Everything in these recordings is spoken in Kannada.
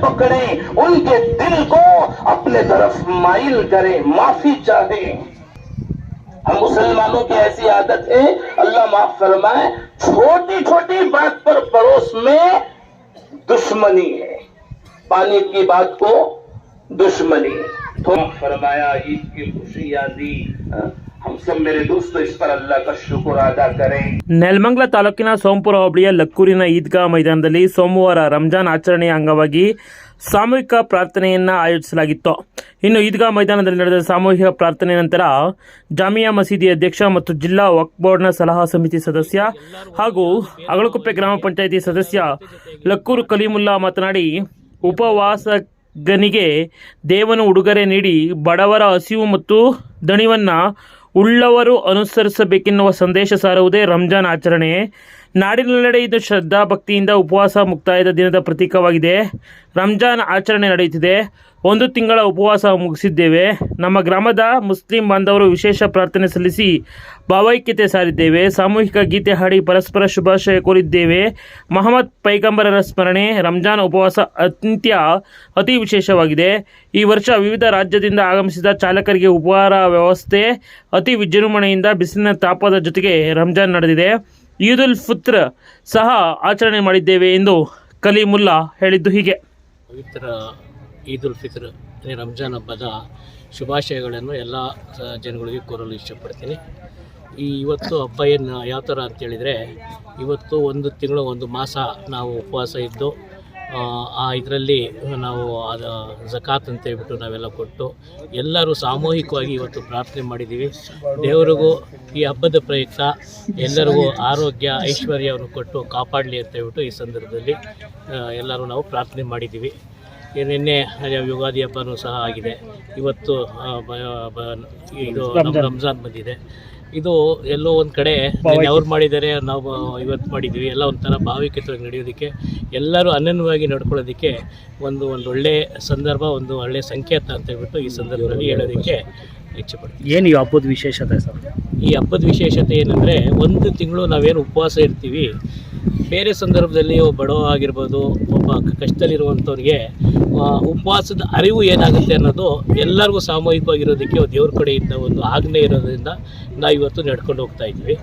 پکڑیں، ان کے دل کو اپنے طرف مائل کریں، معافی چاہیں۔ ہم مسلمانوں کی ایسی عادت ہے، اللہ معاف فرمائے، چھوٹی چھوٹی بات پر پڑوس میں دشمنی ہے۔ پانی کی بات کو دشمنی تو فرمایا، عید کی خوشی آدھی हम सब मेरे दोस्त इस पर अल्लाह का शुक्र अदा करें ನೆಲಮಂಗಲ ತಾಲೂಕಿನ ಸೋಂಪುರ ಹೋಬಳಿಯ ಲಕ್ಕೂರಿನ ಈದ್ಗಾ ಮೈದಾನದಲ್ಲಿ ಸೋಮವಾರ ರಂಜಾನ್ ಆಚರಣೆಯ ಅಂಗವಾಗಿ ಸಾಮೂಹಿಕ ಪ್ರಾರ್ಥನೆಯನ್ನು ಆಯೋಜಿಸಲಾಗಿತ್ತು ಇನ್ನು ಈದ್ಗಾ ಮೈದಾನದಲ್ಲಿ ನಡೆದ ಸಾಮೂಹಿಕ ಪ್ರಾರ್ಥನೆ ನಂತರ ಜಾಮಿಯಾ ಮಸೀದಿ ಅಧ್ಯಕ್ಷ ಮತ್ತು ಜಿಲ್ಲಾ ವಕ್ಫ್ ಬೋರ್ಡ್ನ ಸಲಹಾ ಸಮಿತಿ ಸದಸ್ಯ ಹಾಗೂ ಅಗಳಕುಪ್ಪೆ ಗ್ರಾಮ ಪಂಚಾಯಿತಿ ಸದಸ್ಯ ಲಕ್ಕೂರು ಕಲೀಮುಲ್ಲಾ ಮಾತನಾಡಿ ಉಪವಾಸಗನಿಗೆ ದೇವನು ಉಡುಗೊರೆ ನೀಡಿ ಬಡವರ ಹಸಿವು ಮತ್ತು ದಣಿವನ್ನು ಉಳ್ಳವರು ಅನುಸರಿಸಬೇಕೆನ್ನುವ ಸಂದೇಶ ಸಾರುವುದೇ ರಂಜಾನ್ ಆಚರಣೆ ನಾಡಿನೆಲ್ಲೆಡೆ ಇದು ಶ್ರದ್ಧಾ ಭಕ್ತಿಯಿಂದ ಉಪವಾಸ ಮುಕ್ತಾಯದ ದಿನದ ಪ್ರತೀಕವಾಗಿದೆ. ರಂಜಾನ್ ಆಚರಣೆ ನಡೆಯುತ್ತಿದೆ. ಒಂದು ತಿಂಗಳ ಉಪವಾಸ ಮುಗಿಸಿದ್ದೇವೆ. ನಮ್ಮ ಗ್ರಾಮದ ಮುಸ್ಲಿಂ ಬಾಂಧವರು ವಿಶೇಷ ಪ್ರಾರ್ಥನೆ ಸಲ್ಲಿಸಿ ಭಾವೈಕ್ಯತೆ ಸಾರಿದ್ದೇವೆ. ಸಾಮೂಹಿಕ ಗೀತೆ ಹಾಡಿ ಪರಸ್ಪರ ಶುಭಾಶಯ ಕೋರಿದ್ದೇವೆ. ಮಹಮ್ಮದ್ ಪೈಗಂಬರರ ಸ್ಮರಣೆ ರಂಜಾನ್ ಉಪವಾಸ ಅತ್ಯಂತ ಅತಿ ವಿಶೇಷವಾಗಿದೆ. ಈ ವರ್ಷ ವಿವಿಧ ರಾಜ್ಯದಿಂದ ಆಗಮಿಸಿದ ಚಾಲಕರಿಗೆ ಉಪಹಾರ ವ್ಯವಸ್ಥೆ ಅತಿ ವಿಜೃಂಭಣೆಯಿಂದ ಬಿಸಿಲಿನ ತಾಪದ ಜೊತೆಗೆ ರಂಜಾನ್ ನಡೆದಿದೆ. ಈದ್ ಉಲ್ ಫಿತ್ರ್ ಸಹ ಆಚರಣೆ ಮಾಡಿದ್ದೇವೆ ಎಂದು ಕಲೀಮುಲ್ಲಾ ಹೇಳಿದ್ದು ಹೀಗೆ. ಪವಿತ್ರ ಈದ್ ಉಲ್ ಫಿತ್ರ್ ರಂಜಾನ್ ಹಬ್ಬದ ಶುಭಾಶಯಗಳನ್ನು ಎಲ್ಲ ಜನಗಳಿಗೆ ಕೋರಲು ಇಷ್ಟಪಡ್ತೀನಿ. ಈ ಇವತ್ತು ಹಬ್ಬ ಏನು, ಯಾವ ಥರ ಅಂತೇಳಿದರೆ ಇವತ್ತು ಒಂದು ತಿಂಗಳು, ಒಂದು ಮಾಸ ನಾವು ಉಪವಾಸ ಇದ್ದು ಆ, ಇದರಲ್ಲಿ ನಾವು ಅದು ಜಕಾತ್ ಅಂತ ಹೇಳ್ಬಿಟ್ಟು ನಾವೆಲ್ಲ ಕೊಟ್ಟು ಎಲ್ಲರೂ ಸಾಮೂಹಿಕವಾಗಿ ಇವತ್ತು ಪ್ರಾರ್ಥನೆ ಮಾಡಿದ್ದೀವಿ. ದೇವರಿಗೂ ಈ ಹಬ್ಬದ ಪ್ರಯುಕ್ತ ಎಲ್ಲರಿಗೂ ಆರೋಗ್ಯ ಐಶ್ವರ್ಯವನ್ನು ಕೊಟ್ಟು ಕಾಪಾಡಲಿ ಅಂತ ಹೇಳ್ಬಿಟ್ಟು ಈ ಸಂದರ್ಭದಲ್ಲಿ ಎಲ್ಲರೂ ನಾವು ಪ್ರಾರ್ಥನೆ ಮಾಡಿದ್ದೀವಿ. ನಿನ್ನೆ ಯುಗಾದಿ ಹಬ್ಬನೂ ಸಹ ಆಗಿದೆ. ಇವತ್ತು ಇದು ರಂಜಾನ್. ಬಂದಿದೆ. ಇದು ಎಲ್ಲೋ ಒಂದು ಕಡೆ ಅವ್ರು ಮಾಡಿದ್ದಾರೆ ನಾವು ಇವತ್ತು ಮಾಡಿದ್ದೀವಿ ಎಲ್ಲ ಒಂಥರ ಭಾವೈಕ್ಯತೆಯಾಗಿ ನಡೆಯೋದಕ್ಕೆ ಎಲ್ಲರೂ ಅನನ್ಯವಾಗಿ ನಡ್ಕೊಳ್ಳೋದಕ್ಕೆ ಒಂದು ಒಂದು ಒಳ್ಳೆ ಸಂದರ್ಭ ಒಂದು ಒಳ್ಳೆ ಸಂಕೇತ ಅಂತ ಹೇಳ್ಬಿಟ್ಟು ಈ ಸಂದರ್ಭದಲ್ಲಿ ಹೇಳೋದಕ್ಕೆ ಪಡ್ತೀನಿ ಏನು ಈ ಹಬ್ಬದ ವಿಶೇಷತೆ ಸರ್? ಈ ಹಬ್ಬದ ವಿಶೇಷತೆ ಏನಂದರೆ ಒಂದು ತಿಂಗಳು ನಾವೇನು ಉಪವಾಸ ಇರ್ತೀವಿ. ಬೇರೆ ಸಂದರ್ಭದಲ್ಲಿ ಬಡವ ಆಗಿರ್ಬೋದು ಒಬ್ಬ ಕಷ್ಟದಲ್ಲಿರುವಂಥವ್ರಿಗೆ ಉಪವಾಸದ ಅರಿವು ಏನಾಗುತ್ತೆ ಅನ್ನೋದು ಎಲ್ಲರಿಗೂ ಸಾಮೂಹಿಕವಾಗಿರೋದಕ್ಕೆ ದೇವ್ರ ಕಡೆಯಿಂದ ಒಂದು ಆಜ್ಞೆ ಇರೋದ್ರಿಂದ ನಾವು ಇವತ್ತು ನಡ್ಕೊಂಡು ಹೋಗ್ತಾ ಇದ್ವಿ.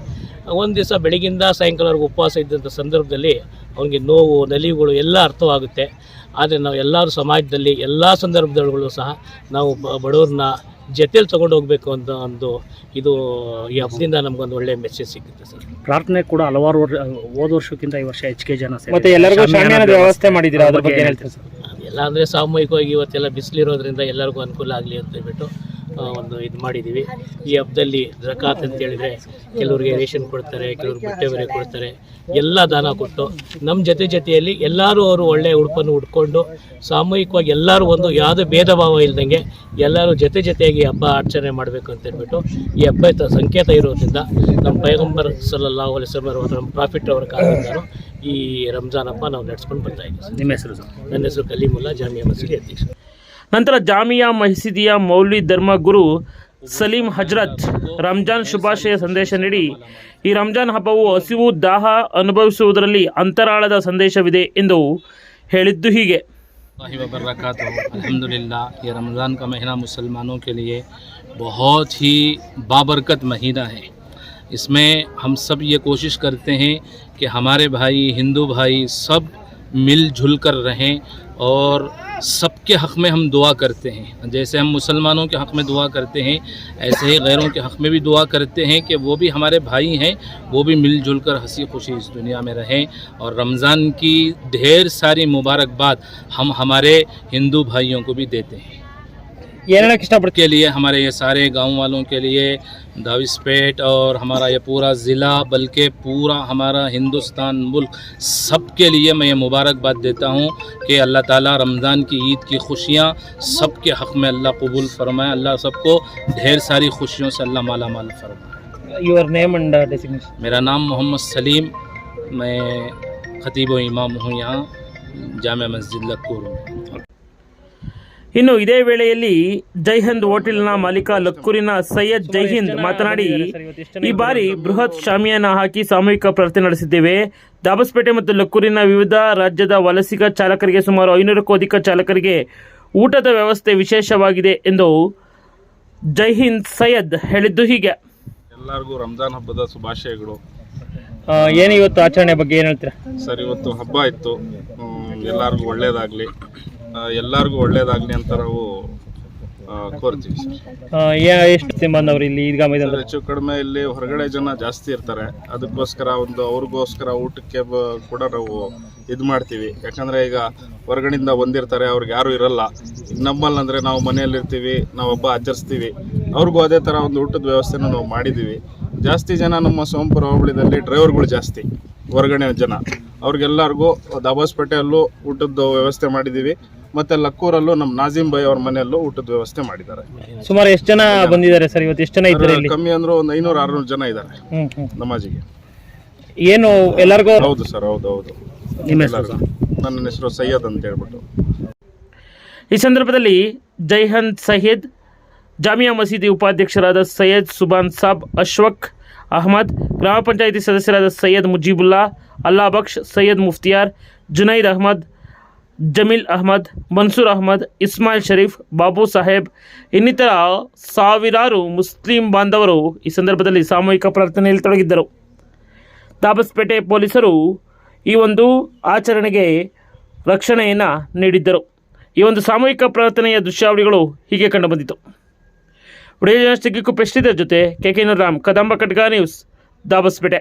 ಒಂದು ದಿವಸ ಬೆಳಗಿಂದ ಸಾಯಂಕಾಲವರೆಗೂ ಉಪವಾಸ ಇದ್ದಂಥ ಸಂದರ್ಭದಲ್ಲಿ ಅವನಿಗೆ ನೋವು ನಲಿವುಗಳು ಎಲ್ಲ ಅರ್ಥವಾಗುತ್ತೆ. ಆದರೆ ನಾವು ಎಲ್ಲರೂ ಸಮಾಜದಲ್ಲಿ ಎಲ್ಲ ಸಂದರ್ಭದಲ್ಲೂ ಸಹ ನಾವು ಬ- ಬಡವ್ರನ್ನ ಜೊತೇಲಿ ತೊಗೊಂಡು ಹೋಗಬೇಕು ಅಂತ ಒಂದು ಇದು ಈ ಹಬ್ಬದಿಂದ ನಮಗೊಂದು ಒಳ್ಳೆಯ ಮೆಸೇಜ್ ಸಿಗುತ್ತೆ ಸರ್. ಪ್ರಾರ್ಥನೆ ಕೂಡ ಹಲವಾರು ವರ್ಷ ಹೋದ ವರ್ಷಕ್ಕಿಂತ ಈ ವರ್ಷ ಹೆಚ್ಚಿಗೆ ಜನ. ಮತ್ತೆ ಎಲ್ಲರಿಗೂ ವ್ಯವಸ್ಥೆ ಮಾಡಿದ್ದೀರಾ? ಅದ್ರ ಬಗ್ಗೆ ಬಗ್ಗೆ ಹೇಳ್ತೀರಾ ಸರ್? ಎಲ್ಲ ಅಂದರೆ ಸಾಮೂಹಿಕವಾಗಿ ಇವತ್ತೆಲ್ಲ ಬಿಸಿಲಿರೋದ್ರಿಂದ ಎಲ್ಲರಿಗೂ ಅನುಕೂಲ ಆಗಲಿ ಅಂತ ಹೇಳ್ಬಿಟ್ಟು ಒಂದು ಇದು ಮಾಡಿದ್ದೀವಿ ಈ ಹಬ್ಬದಲ್ಲಿ ಜಕಾತ್ ಅಂತ ಹೇಳಿದರೆ ಕೆಲವ್ರಿಗೆ ರೇಷನ್ ಕೊಡ್ತಾರೆ ಕೆಲವ್ರಿಗೆ ಬಟ್ಟೆ ಬರೆ ಕೊಡ್ತಾರೆ, ಎಲ್ಲ ದಾನ ಕೊಟ್ಟು ನಮ್ಮ ಜೊತೆ ಜೊತೆಯಲ್ಲಿ ಎಲ್ಲರೂ ಅವರು ಒಳ್ಳೆಯ ಉಡುಪನ್ನು ಉಟ್ಕೊಂಡು ಸಾಮೂಹಿಕವಾಗಿ ಎಲ್ಲರೂ ಒಂದು ಯಾವುದೇ ಭೇದ ಭಾವ ಇಲ್ದಂಗೆ ಎಲ್ಲರೂ ಜೊತೆ ಜೊತೆಯಾಗಿ ಹಬ್ಬ ಆಚರಣೆ ಮಾಡಬೇಕು ಅಂತ ಹೇಳ್ಬಿಟ್ಟು ಈ ಹಬ್ಬದ ಸಂಕೇತ ಇರೋದ್ರಿಂದ ನಮ್ಮ ಪೈಗಂಬರ್ ವಸಲ್ಲಂ ಅವರ ನಮ್ಮ ಪ್ರಾಫಿಟ್ ಅವರ ಕಾಲದಿಂದಲೂ ಈ ರಂಜಾನ್ ಹಬ್ಬ ನಾವು ನಡ್ಸ್ಕೊಂಡು ಬರ್ತಾ ಇದ್ದೀವಿ ಸರ್ ನಿಮ್ಮ ಹೆಸರು ಸರ್ ನನ್ನ ಹೆಸರು ಕಲೀಮುಲ್ಲಾ ಜಾಮಿಯಾ ಮಸೀದಿ ಅಧ್ಯಕ್ಷ ನಂತರ ಜಾಮಿಯಾ ಮಸೀದಿಯ ಮೌಲ್ವಿ ಧರ್ಮಗುರು ಸಲೀಂ ಹಜ್ರತ್ ರಂಜಾನ್ ಶುಭಾಶಯ ಸಂದೇಶ ನೀಡಿ ಈ ರಂಜಾನ್ ಹಬ್ಬವು ಹಸಿವು ದಾಹ ಅನುಭವಿಸುವುದರಲ್ಲಿ ಅಂತರಾಳದ ಸಂದೇಶವಿದೆ ಎಂದು ಹೇಳಿದ್ದು ಹೀಗೆ वबरकत अल्हम्दुलिल्लाह ये रमज़ान का महीना मुसलमानों के लिए बहुत ही बाबरकत महीना है اس میں ہم سب یہ کوشش کرتے ہیں کہ ہمارے بھائی، ہندو بھائی سب مل جل کر رہیں اور سب کے حق میں ہم دعا کرتے ہیں۔ جیسے ہم مسلمانوں کے حق میں دعا کرتے ہیں، ایسے ہی غیروں کے حق میں بھی دعا کرتے ہیں کہ وہ بھی ہمارے بھائی ہیں، وہ بھی مل جل کر ہنسی خوشی اس دنیا میں رہیں۔ اور رمضان کی ڈھیر ساری مبارکباد ہم ہمارے ہندو بھائیوں کو بھی دیتے ہیں۔ یہ کشناپٹ کے لیے ہمارے یہ سارے گاؤں والوں کے لیے داوس پیٹ اور ہمارا یہ پورا ضلع بلکہ پورا ہمارا ہندوستان ملک سب کے لیے میں یہ مبارکباد دیتا ہوں کہ اللہ تعالیٰ رمضان کی عید کی خوشیاں سب کے حق میں اللہ قبول فرمائے اللہ سب کو ڈھیر ساری خوشیوں سے اللہ مالا مالا فرمائے۔ نیم میرا نام محمد سلیم میں خطیب و امام ہوں یہاں جامع مسجد لکور ہوں ಇನ್ನು ಇದೇ ವೇಳೆಯಲ್ಲಿ ಜೈಹಿಂದ್ ಹೋಟೆಲ್ನ ಮಾಲೀಕ ಲಕ್ಕೂರಿನ ಸೈಯದ್ ಜೈಹಿಂದ್ ಮಾತನಾಡಿ ಈ ಬಾರಿ ಬೃಹತ್ ಶಾಮಿಯಾನ ಹಾಕಿ ಸಾಮೂಹಿಕ ಪ್ರಾರ್ಥನೆ ನಡೆಸಿದ್ದೇವೆ. ದಾಬಸ್ಪೇಟೆ ಮತ್ತು ಲಕ್ಕೂರಿನ ವಿವಿಧ ರಾಜ್ಯದ ವಲಸಿಗ ಚಾಲಕರಿಗೆ ಸುಮಾರು ಐನೂರಕ್ಕೂ ಅಧಿಕ ಚಾಲಕರಿಗೆ ಊಟದ ವ್ಯವಸ್ಥೆ ವಿಶೇಷವಾಗಿದೆ ಎಂದು ಜೈಹಿಂದ್ ಸೈಯದ್ ಹೇಳಿದ್ದು ಹೀಗೆ. ಎಲ್ಲರಿಗೂ ರಂಜಾನ್ ಹಬ್ಬದ ಶುಭಾಶಯಗಳು. ಏನು ಇವತ್ತು ಆಚರಣೆ ಬಗ್ಗೆ ಏನು ಹೇಳ್ತೀರಾ? ಸರ್ ಇವತ್ತು ಹಬ್ಬ ಇತ್ತು. ಎಲ್ಲರಿಗೂ ಒಳ್ಳೇದಾಗಲಿ. ಎಲ್ಲರಿಗೂ ಒಳ್ಳೇದಾಗ್ಲಿ ಅಂತ ನಾವು ಕೋರ್ತೀವಿ. ಸರ್ ಎಷ್ಟು ಸಿಂಬಂದವ್ರು ಇಲ್ಲಿ ಈದ್ಗಾ ಸರ್, ಮೈದಾನ ಹೆಚ್ಚು ಕಡಿಮೆ ಇಲ್ಲಿ ಹೊರಗಡೆ ಜನ ಜಾಸ್ತಿ ಇರ್ತಾರೆ. ಅದಕ್ಕೋಸ್ಕರ ಒಂದು ಅವ್ರಿಗೋಸ್ಕರ ಊಟಕ್ಕೆ ಬ- ಕೂಡ ನಾವು ಇದು ಮಾಡ್ತೀವಿ. ಯಾಕಂದ್ರೆ ಈಗ ಹೊರಗಡೆಯಿಂದ ಬಂದಿರ್ತಾರೆ ಅವ್ರಿಗೆ ಯಾರು ಇರಲ್ಲ. ನಮ್ಮಲ್ಲಿ ಅಂದ್ರೆ ನಾವು ಮನೆಯಲ್ಲಿರ್ತೀವಿ ನಾವು ಹಬ್ಬ ಆಚರಿಸ್ತೀವಿ. ಅವ್ರಿಗೂ ಅದೇ ತರ ಒಂದು ಊಟದ ವ್ಯವಸ್ಥೆನ ನಾವು ಮಾಡಿದ್ದೀವಿ ಜಾಸ್ತಿ ಜನ ನಮ್ಮ ಸೋಮಪುರ ಹೋಬಳಿದಲ್ಲಿ ಡ್ರೈವರ್ಗಳು ಜಾಸ್ತಿ ಹೊರಗಡೆ ಜನ. ಅವ್ರಿಗೆಲ್ಲರಿಗೂ ದಾಬಾಸ್ಪೇಟೆಯಲ್ಲೂ ಊಟದ ವ್ಯವಸ್ಥೆ ಮಾಡಿದ್ದೀವಿ ಮತ್ತು ಲಕ್ಕೂರಲ್ಲೂ ನಮ್ಮ ನಾಜಿಂ ಬಾಯಿ ಅವ್ರ ಮನೆಯಲ್ಲೂ ಊಟದ ವ್ಯವಸ್ಥೆ ಮಾಡಿದ್ದಾರೆ. ಸುಮಾರು ಎಷ್ಟು ಜನ ಬಂದಿದ್ದಾರೆ ಸರ್ ಇವತ್ತು? ಎಷ್ಟು ಜನ ಇದ್ದಾರೆ ಇಲ್ಲಿ? ಕಮ್ಮಿ ಅಂದ್ರೆ ಒಂದು ಐನೂರು ಆರುನೂರು ಜನ ಇದ್ದಾರೆ. ಹ್ಮ್ ಹ್ಮ್. ನಮಾಜಿಗೆ. ಏನು ಎಲ್ಲರಿಗೂ ಹೌದು ಸರ್ ಹೌದು ಹೌದು. ನಿಮ್ಮ ಹೆಸರು ಎಲ್ಲರಿಗೂ. ನನ್ನ ಹೆಸರು ಸೈಯದ್ ಅಂತ ಹೇಳ್ಬಿಟ್ಟು. ಈ ಸಂದರ್ಭದಲ್ಲಿ ಜೈಹಂದ್ ಸೈಯದ್ ಜಾಮಿಯಾ ಮಸೀದಿ ಉಪಾಧ್ಯಕ್ಷರಾದ ಸೈಯದ್ ಸುಬಾನ್ ಸಾಬ್ ಅಶ್ವಕ್ ಅಹಮದ್ ಗ್ರಾಮ ಪಂಚಾಯಿತಿ ಸದಸ್ಯರಾದ ಸೈಯದ್ ಮುಜೀಬುಲ್ಲಾ ಅಲ್ಲಾ ಬಕ್ಷ್ ಸೈಯದ್ ಮುಫ್ತಿಯಾರ್ ಜುನೈದ್ ಅಹಮದ್ ಜಮೀಲ್ ಅಹಮದ್, ಮನ್ಸೂರ್ ಅಹಮದ್, ಇಸ್ಮಾಯಿಲ್ ಶರೀಫ್, ಬಾಬು ಸಾಹೇಬ್ ಇನ್ನಿತರ ಸಾವಿರಾರು ಮುಸ್ಲಿಂ ಬಾಂಧವರು ಈ ಸಂದರ್ಭದಲ್ಲಿ ಸಾಮೂಹಿಕ ಪ್ರಾರ್ಥನೆಯಲ್ಲಿ ತೊಡಗಿದ್ದರು. ದಾಬಸ್ಪೇಟೆ ಪೊಲೀಸರು ಈ ಒಂದು ಆಚರಣೆಗೆ ರಕ್ಷಣೆಯನ್ನು ನೀಡಿದ್ದರು. ಈ ಒಂದು ಸಾಮೂಹಿಕ ಪ್ರಾರ್ಥನೆಯ ದೃಶ್ಯಾವಳಿಗಳು ಹೀಗೆ ಕಂಡುಬಂದಿತು. ವಿಡಿಯೋ ಜರ್ನಲಿಸ್ಟ್ ಜೊತೆ ಕೆ ಕೆ ರಾಮ್ ಕದಂಬ ಕಟ್ಗಾ ನ್ಯೂಸ್, ದಾಬಸ್ಪೇಟೆ.